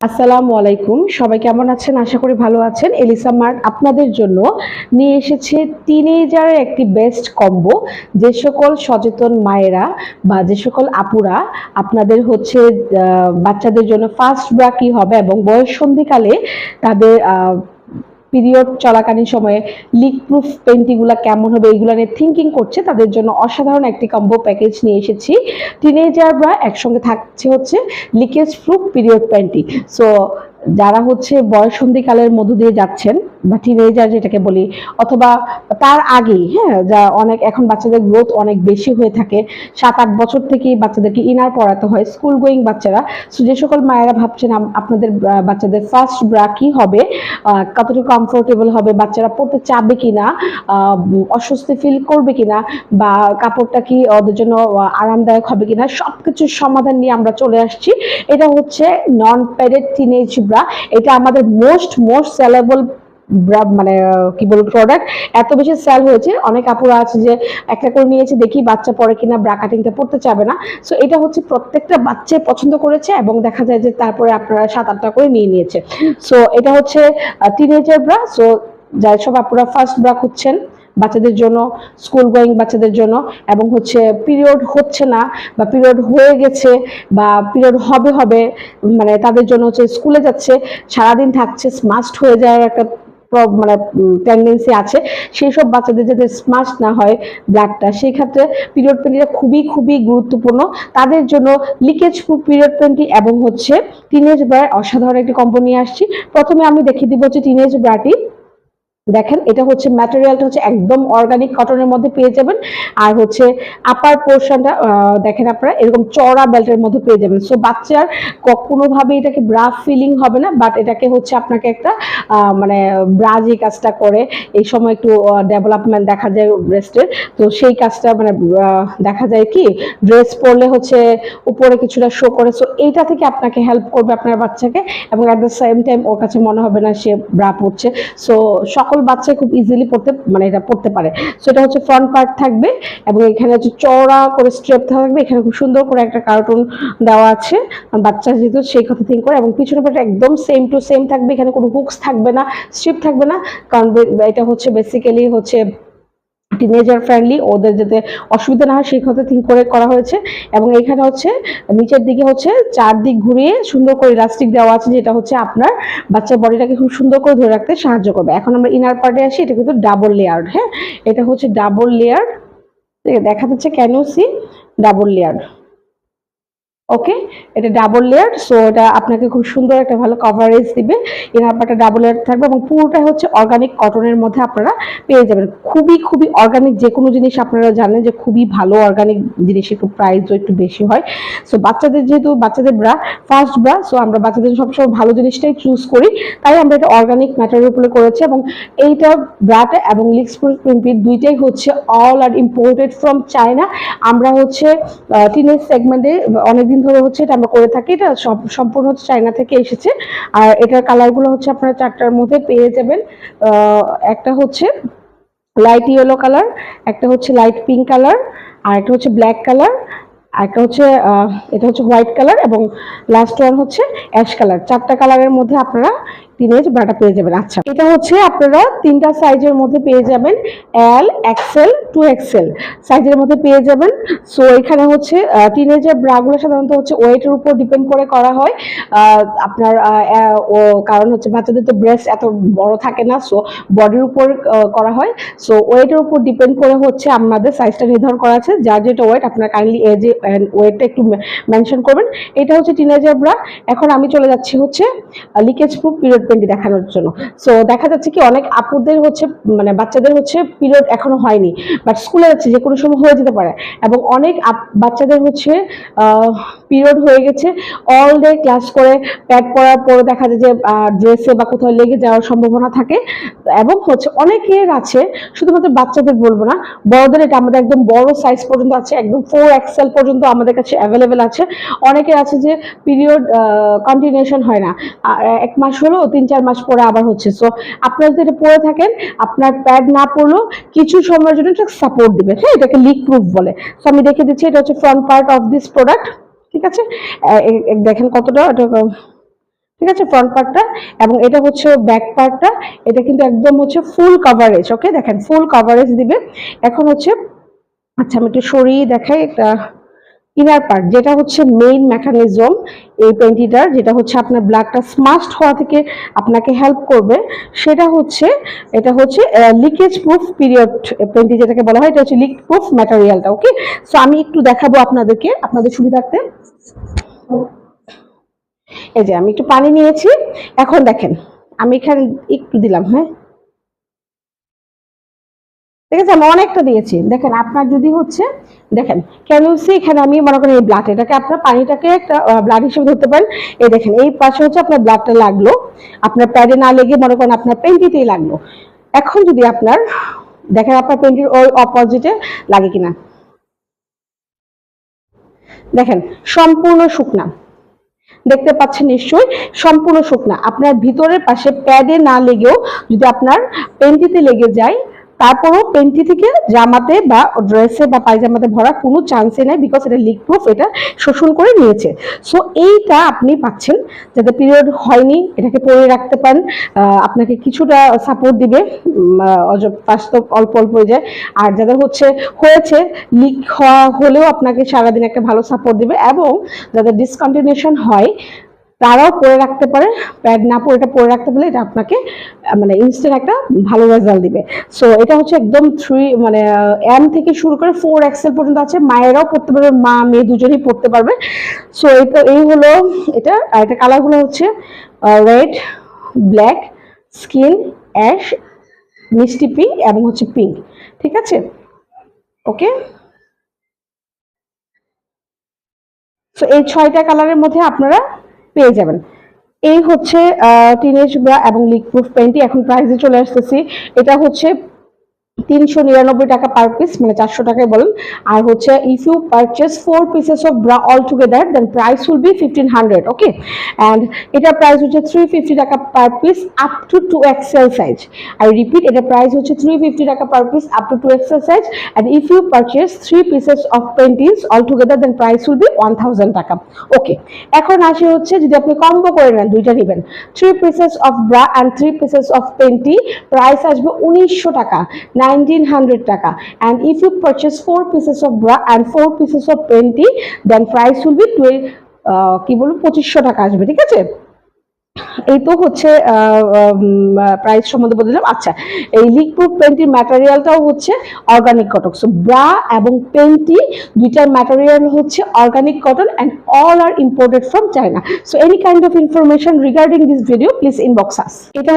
আসসালামু আলাইকুম। সবাই কেমন আছেন? আশা করি ভালো আছেন। এলিসা মার্ট আপনাদের জন্য নিয়ে এসেছে টিনেজারের একটি বেস্ট কম্বো যে সকল সচেতন মায়েরা বা যে সকল আপুরা আপনাদের হচ্ছে বাচ্চাদের জন্য ফার্স্ট ব্রা কি হবে এবং বয়স সন্ধিকালে তাদের পিরিয়ড চলাকালীন সময়ে লিক প্রুফ পেন্টিগুলো কেমন হবে এইগুলো নিয়ে থিঙ্কিং করছে, তাদের জন্য অসাধারণ একটি কম্বো প্যাকেজ নিয়ে এসেছি। টিনেজাররা একসঙ্গে থাকছে হচ্ছে leakage proof period panty so যারা হচ্ছে বয়সন্ধিকালের মধ্য দিয়ে যাচ্ছেন বা টিনেজার যেটাকে বলি অথবা তার আগেই হ্যাঁ যা অনেক এখন বাচ্চাদের গ্রোথ অনেক বেশি হয়ে থাকে। সাত আট বছর থেকেই বাচ্চাদেরকে ইনার পড়াতে হয় স্কুল গোয়িং বাচ্চারা। যে সকল মায়েরা ভাবছেন আপনাদের বাচ্চাদের ফার্স্ট ব্রা কি হবে কতটুকু কমফোর্টেবল হবে বাচ্চারা পড়তে চাবে কিনা আহ, অস্বস্তি ফিল করবে কিনা বা কাপড়টা কি ওদের জন্য আরামদায়ক হবে কিনা সবকিছুর সমাধান নিয়ে আমরা চলে আসছি। এটা হচ্ছে নন প্যাডেড টিনেজ ব্রা এটা আমাদের মোস্ট মোস্ট সেলেবল মানে কি বলব প্রোডাক্ট এত বেশি সেল হয়েছে। অনেক আপুরা আছে যে একটা করে নিয়েছে, দেখি বাচ্চা পরে কিনা ব্রা কাটিংটা পড়তে চাবে না। সো এটা হচ্ছে প্রত্যেকটা বাচ্চাই পছন্দ করেছে এবং দেখা যায় যে তারপরে আপনারা সাত আটটা করে নিয়ে নিয়েছে। সো এটা হচ্ছে টিনেজার ব্রা সো যাই সব আপুরা ফার্স্ট ব্রা খুঁজছেন বাচ্চাদের জন্য স্কুল গোয়িং বাচ্চাদের জন্য এবং হচ্ছে পিরিয়ড হচ্ছে না বা পিরিয়ড হয়ে গেছে বা পিরিয়ড হবে হবে মানে তাদের জন্য হচ্ছে স্কুলে যাচ্ছে, সারাদিন থাকছে স্মাস্ট হয়ে যাওয়ার একটা মানে টেন্ডেন্সি আছে সেই সব বাচ্চাদের যাতে স্মাশ না হয় ব্লাডটা সেই ক্ষেত্রে পিরিয়ড পেন্টিটা খুবই খুবই গুরুত্বপূর্ণ। তাদের জন্য লিকেজ প্রুফ পিরিয়ড পেন্টি এবং হচ্ছে টিনেজ ব্রায় অসাধারণ একটি কম্পো নিয়ে আসছি। প্রথমে আমি দেখিয়ে দিব হচ্ছে টিনেজ ব্রাটি দেখেন, এটা হচ্ছে ম্যাটেরিয়ালটা হচ্ছে একদম অর্গানিক কটনের মধ্যে পেয়ে যাবেন। আর হচ্ছে আপার পোর্শনটা দেখেন আপনারা, এরকম চড়া বেল্টের মধ্যে পেয়ে যাবেন। সো বাচ্চার কোনোভাবে এটাকে ব্রা ফিলিং হবে না বাট এটাকে হচ্ছে আপনাকে একটা মানে ব্রা যে কাজটা করে। এই সময় একটু ডেভেলপমেন্ট দেখা যায় ব্রেস্টের তো সেই কাজটা মানে দেখা যায় কি ড্রেস পরলে হচ্ছে উপরে কিছুটা শো করে। সো এইটা থেকে আপনাকে হেল্প করবে আপনার বাচ্চাকে এবং অ্যাট দ্য সেম টাইম ওর কাছে মনে হবে না সে ব্রা পড়ছে সো সকল বাচ্চাই খুব ইজিলি পড়তে মানে এটা পড়তে পারে। সো এটা হচ্ছে ফ্রন্ট পার্ট থাকবে এবং এখানে হচ্ছে চওড়া করে স্ট্রেপ থাকবে। এখানে খুব সুন্দর করে একটা কার্টুন দেওয়া আছে। বাচ্চা যেহেতু সেই কথা থিঙ্ক করে এবং পিছনে পার্ট একদম সেম টু সেম থাকবে। এখানে কোনো হুকস থাকবে না স্ট্রিপ থাকবে না। কারণ এটা হচ্ছে বেসিক্যালি হচ্ছে টিনেজার ফ্রেন্ডলি ওদের যাতে অসুবিধা না হয়, সেই কথা থিঙ্ক করে করা হয়েছে। এবং এখানে হচ্ছে, নিচের দিকে হচ্ছে, চারদিক ঘুরিয়ে সুন্দর করে ইলাস্টিক দেওয়া আছে, যেটা হচ্ছে আপনার বাচ্চার বডিটাকে খুব সুন্দর করে ধরে রাখতে সাহায্য করবে। এখন আমরা ইনার পার্টে আসি, এটা কিন্তু ডাবল লেয়ার হ্যাঁ? এটা হচ্ছে ডাবল লেয়ার দেখা যাচ্ছে কেন সি ডাবল লেয়ার ওকে এটা ডাবল লেয়ার সো এটা আপনাকে খুব সুন্দর একটা ভালো কভারেজ দিবে। ইনার পার্টটা ডাবল লেয়ার থাকবে এবং পুরোটা হচ্ছে অর্গানিক কটনের মধ্যে আপনারা পেয়ে যাবেন। খুবই খুবই অর্গানিক যে কোনো জিনিস আপনারা জানেন যে খুবই ভালো অর্গানিক জিনিস, একটু প্রাইসও একটু বেশি হয়। সো বাচ্চাদের যেহেতু, বাচ্চাদের ব্রা ফার্স্ট ব্রা সো আমরা বাচ্চাদের সবসময় ভালো জিনিসটাই চুজ করি। তাই আমরা এটা অর্গানিক ম্যাটেরিয়াল উপরে করেছি এবং এইটা ব্রাটা এবং লিক্স প্রিন্ট দুইটাই হচ্ছে all are imported from China আমরা হচ্ছে টিনেজ সেগমেন্টে অনেকদিন ধরে হচ্ছে এটা আমরা করে থাকি। এটা সম্পূর্ণ হচ্ছে চায়না থেকে এসেছে। আর এটার কালারগুলো হচ্ছে আপনারা চারটার মধ্যে পেয়ে যাবেন। একটা হচ্ছে লাইট ইয়েলো কালার একটা হচ্ছে লাইট পিঙ্ক কালার আর একটা হচ্ছে ব্ল্যাক কালার একটা হচ্ছে এটা হচ্ছে হোয়াইট কালার এবং লাস্ট ওয়ান হচ্ছে অ্যাশ কালার চারটা কালারের মধ্যে আপনারা টিনেজ ব্রাটা পেয়ে যাবেন। আচ্ছা এটা হচ্ছে আপনারা তিনটা সাইজের মধ্যে পেয়ে যাবেন এল এক্সেল টু এক্সেল সাইজের মধ্যে পেয়ে যাবেন। সো এখানে হচ্ছে টিনেজের ব্রাগুলো সাধারণত হচ্ছে ওয়েটের উপর ডিপেন্ড করে করা হয়। আপনার কারণ হচ্ছে বাচ্চাদের তো ব্রেস্ট এত বড় থাকে না সো বডির উপর করা হয়। সো ওয়েটের উপর ডিপেন্ড করে হচ্ছে আমাদের সাইজটা নির্ধারণ করা আছে। যার যেটা ওয়েট আপনার কাইন্ডলি এজে ওয়েটটা একটু মেনশন করবেন। এটা হচ্ছে টিনেজার ব্রা এখন আমি চলে যাচ্ছি হচ্ছে লিকেজ প্রুফ পিরিয়ড পেন্টি দেখানোর জন্য। সো দেখা যাচ্ছে কি অনেক আপুদের হচ্ছে মানে বাচ্চাদের হচ্ছে পিরিয়ড এখনও হয়নি বাট স্কুলে যাচ্ছে যে কোনো সময় হয়ে যেতে পারে। এবং অনেক বাচ্চাদের হচ্ছে পিরিয়ড হয়ে গেছে অল ডে ক্লাস করে প্যাড পরার পরে দেখা যায় যে ড্রেসে বা কোথাও লেগে যাওয়ার সম্ভাবনা থাকে। এবং হচ্ছে অনেকের আছে, শুধুমাত্র বাচ্চাদের বলব না, বড়দের এটা আমাদের একদম বড় সাইজ পর্যন্ত আছে, একদম ফোর এক্সেল পর্যন্ত আমাদের কাছে অ্যাভেলেবেল আছে। অনেকের আছে যে, পিরিয়ড কন্টিনিউশন হয় না। এক মাস হলো তিন চার মাস পরে আবার হচ্ছে। সো আপনারা যদি এটা পরে থাকেন, আপনার প্যাড না পড়লেও কিছু সময়ের জন্য এটা সাপোর্ট দিবে হ্যাঁ এটাকে লিক প্রুফ বলে। সো আমি দেখে দিচ্ছি, এটা হচ্ছে front part of this product ঠিক আছে? দেখেন কতটা, এটা, ঠিক আছে? ফ্রন্ট পার্টটা এবং এটা হচ্ছে ব্যাক পার্টটা এটা কিন্তু একদম হচ্ছে ফুল কভারেজ ওকে দেখেন ফুল কভারেজ দিবে। এখন হচ্ছে আচ্ছা আমি একটু সরিয়ে দেখাই একটা ইনার পার্ট যেটা হচ্ছে মেইন মেকানিজম এই পেন্টিটার, যেটা হচ্ছে আপনার ব্লাডটা স্মাস্ট হওয়া থেকে আপনাকে হেল্প করবে, সেটা হচ্ছে, এটা হচ্ছে লিকেজ প্রুফ পিরিয়ড পেন্টি যেটাকে বলা হয়, এটা হচ্ছে লিক প্রুফ ম্যাটেরিয়ালটা ওকে সো আমি একটু দেখাবো আপনাদেরকে, আপনাদের সুবিধার্থে। এই যে, আমি একটু পানি নিয়েছি। এখন দেখেন, আমি এখানে একটু দিলাম হ্যাঁ? ঠিক আছে, আমি অনেকটা দিয়েছি। দেখেন, আপনার যদি হচ্ছে, দেখেন, কেন সি এখানে আমি মনে করেন এই ব্লাড এটাকে আপনার পানিটাকে একটা ব্লাড হিসেবে ধরতে পারেন। এই দেখেন, এই পাশে হচ্ছে আপনার ব্লাডটা লাগল। আপনার প্যাডে না লেগে মনে করেন আপনার পেন্টিতেই লাগল। এখন যদি আপনার, দেখেন আপনার পেন্টির ওই অপোজিটে লাগে কিনা। দেখেন, সম্পূর্ণ শুকনা। দেখতে পাচ্ছেন নিশ্চয়ই, সম্পূর্ণ শুকনা। আপনার ভিতরের পাশে প্যাডে না লেগেও যদি আপনার পেন্টিতে লেগে যায় তারপরও পেন্টি থেকে জামাতে বা ড্রেসে বা পায়জামাতে ভরা কোনো চান্সই নাই বিকজ এটা লিক প্রুফ এটা শোষণ করে নিয়েছে। সো এইটা আপনি পাচ্ছেন যাতে পিরিয়ড হয়নি, এটাকে পরে রাখতে পারেন আপনাকে কিছুটা সাপোর্ট দিবে অজ- বাস্তব অল্প অল্প হয়ে যায়। আর যাদের হচ্ছে, হয়েছে লিক হওয়া হলেও আপনাকে সারাদিন একটা ভালো সাপোর্ট দিবে এবং যাদের ডিসকন্টিনিউশন হয় তারাও পরে রাখতে পারে। প্যাড না পরে এটা পরে রাখতে পারলে এটা আপনাকে মানে ইনস্ট্যান্ট একটা ভালো রেজাল্ট দিবে। সো এটা হচ্ছে একদম থ্রি মানে এম থেকে শুরু করে ফোর এক্সেল পর্যন্ত আছে। মায়েরাও পড়তে পারবে, মা, মেয়ে দুজনেই পড়তে পারবে। সো এটা এই হলো এটা। আর এটা কালারগুলো হচ্ছে রেড ব্ল্যাক স্কিন অ্যাশ মিষ্টি পিঙ্ক এবং হচ্ছে পিঙ্ক ঠিক আছে? ওকে সো এই ছয়টা কালারের মধ্যে আপনারা পেয়ে যাবেন। এই হচ্ছে টিনেজ ব্রা এবং লিক প্রুফ প্যান্টটি এখন প্রাইসে চলে আসতেছি। এটা হচ্ছে তিনশো নিরানব্বই টাকা পার পিস মানে চারশো টাকায় বলেন। আর হচ্ছে if you purchase four pieces of bra all together then price will be fifteen hundred okay and এটার প্রাইস হচ্ছে থ্রি ফিফটি টাকা per piece up to two XL size I repeat এটা প্রাইস হচ্ছে থ্রি ফিফটি টাকা per piece up to two XL size and if you purchase three pieces of paintings all together then price will be one thousand টাকা। Okay এখন আসে হচ্ছে, যদি আপনি combo করে নেন, দুইটা নেবেন। Three pieces of bra and three pieces of panty price আসবে উনিশশো টাকা। নাইনটিন হান্ড্রেড টাকা। And if you purchase four pieces of bra and four pieces of panty then price will be twelve কি বলব, পঁচিশশো টাকা আসবে, ঠিক আছে? এই তো হচ্ছে প্রাইস সম্বন্ধে বলে দিলাম আচ্ছা এই লিক প্রুফ পেন্টির ম্যাটেরিয়ালটাও হচ্ছে অর্গানিক কটন সো ব্রা এবং পেন্টি দুইটার ম্যাটেরিয়াল হচ্ছে organic cotton and all are imported from China so any kind of information regarding this video please inbox us এটা